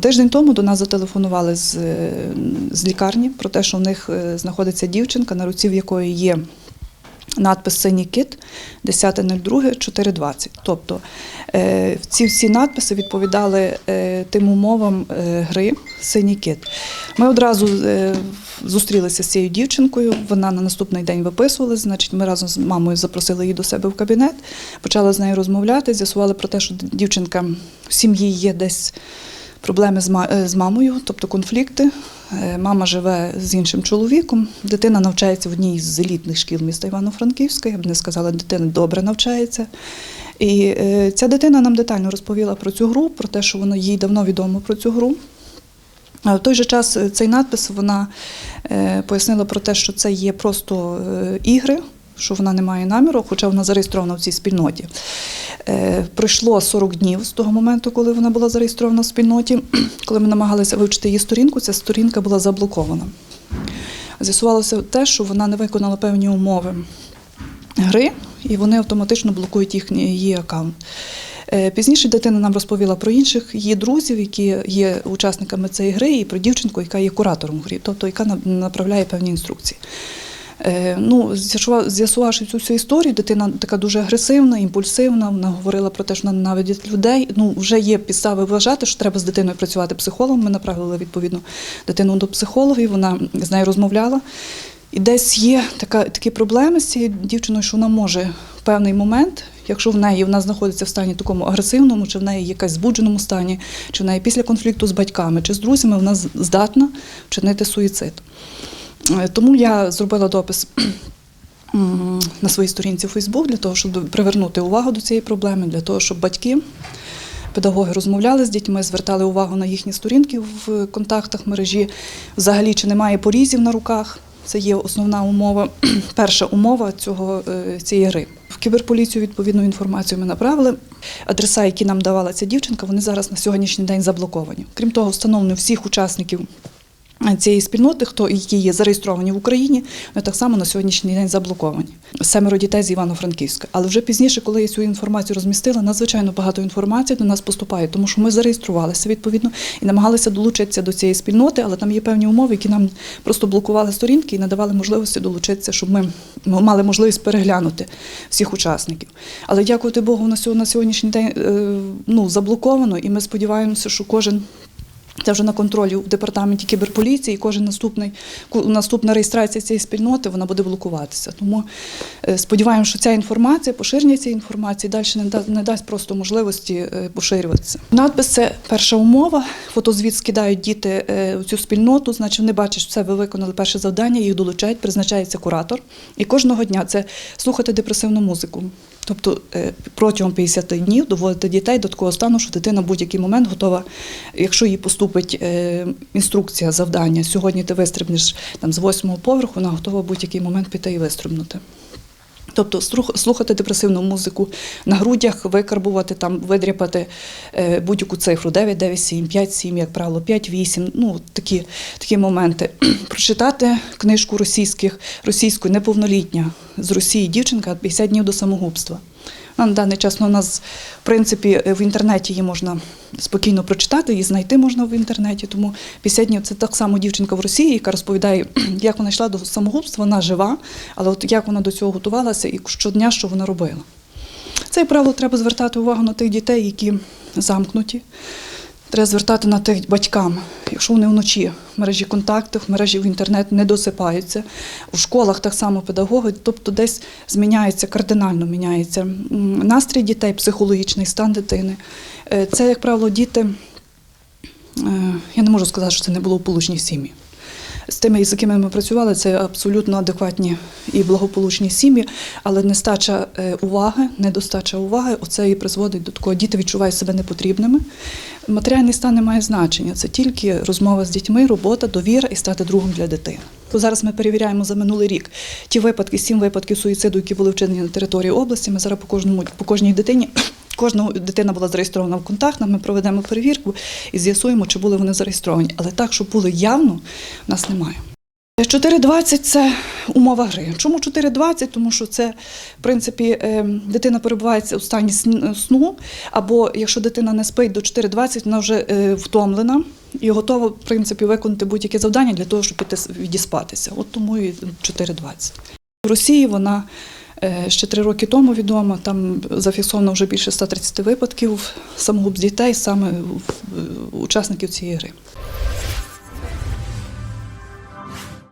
Тиждень тому до нас зателефонували з, е, з лікарні про те, що в них е, знаходиться дівчинка, на руці в якої є надпис Синій кит 10.02.420. Тобто е, ці всі надписи відповідали тим умовам гри Синій кит. Ми одразу зустрілися з цією дівчинкою. Вона на наступний день виписувалася. Значить, ми разом з мамою запросили її до себе в кабінет, почали з нею розмовляти, з'ясували про те, що дівчинка в сім'ї є десь проблеми е, з мамою, тобто конфлікти. Е, Мама живе з іншим чоловіком. Дитина навчається в одній з елітних шкіл міста Івано-Франківська. Я б не сказала, дитина добре навчається. І е, ця дитина нам детально розповіла про цю гру, про те, що воно їй давно відомо про цю гру. А в той же час цей надпис вона пояснила про те, що це є просто ігри, що вона не має наміру, хоча вона зареєстрована в цій спільноті. Е, Пройшло 40 днів з того моменту, коли вона була зареєстрована в спільноті. Коли ми намагалися вивчити її сторінку, ця сторінка була заблокована. З'ясувалося те, що вона не виконала певні умови гри, і вони автоматично блокують їхній її аккаунт. Е, Пізніше дитина нам розповіла про інших її друзів, які є учасниками цієї гри, і про дівчинку, яка є куратором грі, тобто яка на- направляє певні інструкції. Е, Ну, з'ясува- з'ясувавши цю всю історію, дитина така дуже агресивна, імпульсивна. Вона говорила про те, що вона ненавидить людей. Ну, вже є підстави вважати, що треба з дитиною працювати психологом. Ми направили відповідно дитину до психологів. Вона з нею розмовляла. І десь є така, такі проблеми з цією дівчиною, що вона може в певний момент, якщо в неї вона знаходиться в стані такому агресивному, чи в неї якась збудженому стані, чи в неї після конфлікту з батьками, чи з друзями, вона здатна вчинити суїцид. Е, Тому я зробила допис на своїй сторінці Фейсбук для того, щоб привернути увагу до цієї проблеми, для того, щоб батьки, педагоги розмовляли з дітьми, звертали увагу на їхні сторінки в контактах мережі. Взагалі, чи немає порізів на руках. Це є основна умова, перша умова цього, е, цієї гри. В кіберполіцію відповідну інформацію ми направили. Адреса, які нам давала ця дівчинка, вони зараз на сьогоднішній день заблоковані. Крім того, встановлено всіх учасників цієї спільноти, хто які є зареєстровані в Україні, вони так само на сьогоднішній день заблоковані. Семеро дітей з Івано-Франківська. Але вже пізніше, коли я цю інформацію розмістила, надзвичайно багато інформації до нас поступає, тому що ми зареєструвалися відповідно і намагалися долучитися до цієї спільноти, але там є певні умови, які нам просто блокували сторінки і не давали можливості долучитися, щоб ми мали можливість переглянути всіх учасників. Але дякувати Богу, на сьогоднішній день е, ну, заблоковано, і ми сподіваємося, що кожен. Це вже на контролі в департаменті кіберполіції, кожен наступний наступна реєстрація цієї спільноти вона буде блокуватися. Тому е, сподіваємося, що ця інформація, поширення цієї інформації далі не дасть, не дасть просто можливості е, поширюватися. Надпис це перша умова. Фотозвіт скидають діти е, у цю спільноту, значить вони бачать, що це ви виконали перше завдання, їх долучають, призначається куратор. І кожного дня це слухати депресивну музику. Тобто е, протягом 50 днів доводити дітей до такого стану, що дитина в будь-який момент готова, якщо їй поступить е, інструкція, завдання, сьогодні ти вистрибнеш там з восьмого поверху, вона готова в будь-який момент піти і вистрибнути. Тобто слухати депресивну музику на грудях, викарбувати там, видряпати е, будь-яку цифру 9, 9, 7, 5, 7, як правило, 5, 8, ну такі, такі моменти. Прочитати книжку російських, російською неповнолітня з Росії дівчинка 50 днів до самогубства. На даний час ну, у нас, в принципі, в інтернеті її можна спокійно прочитати, її знайти можна в інтернеті. Тому 50 днів це так само дівчинка в Росії, яка розповідає, як вона йшла до самогубства, вона жива, але от як вона до цього готувалася і щодня, що вона робила. Це, правило, треба звертати увагу на тих дітей, які замкнуті. Треба звертати на тих батькам, якщо вони вночі в мережі контактів, в мережі в інтернет не досипаються. У школах так само педагоги, тобто десь зміняється, кардинально міняється настрій дітей, психологічний стан дитини. Е, Це, як правило, діти, е, я не можу сказати, що це не було в получній сім'ї. З тими, з якими ми працювали, це абсолютно адекватні і благополучні сім'ї, але нестача е, уваги, недостача уваги, оце і призводить до такого, діти відчувають себе непотрібними. Матеріальний стан не має значення, це тільки розмова з дітьми, робота, довіра і стати другом для дитини. Зараз ми перевіряємо за минулий рік ті випадки, сім випадків суїциду, які були вчинені на території області. Ми зараз по кожному по кожній дитині. Кожна дитина була зареєстрована в контактах, ми проведемо перевірку і з'ясуємо, чи були вони зареєстровані. Але так, щоб були явно, в нас немає. 4.20 – це умова гри. Чому 4.20? Тому що це, в принципі, е, дитина перебувається у стані сну, або якщо дитина не спить до 4.20, вона вже е, втомлена і готова, в принципі, виконати будь-яке завдання для того, щоб піти відіспатися. От тому і 4.20. В Росії вона ще три роки тому відомо, Там зафіксовано вже більше 130 випадків самогуб дітей, саме учасників цієї гри.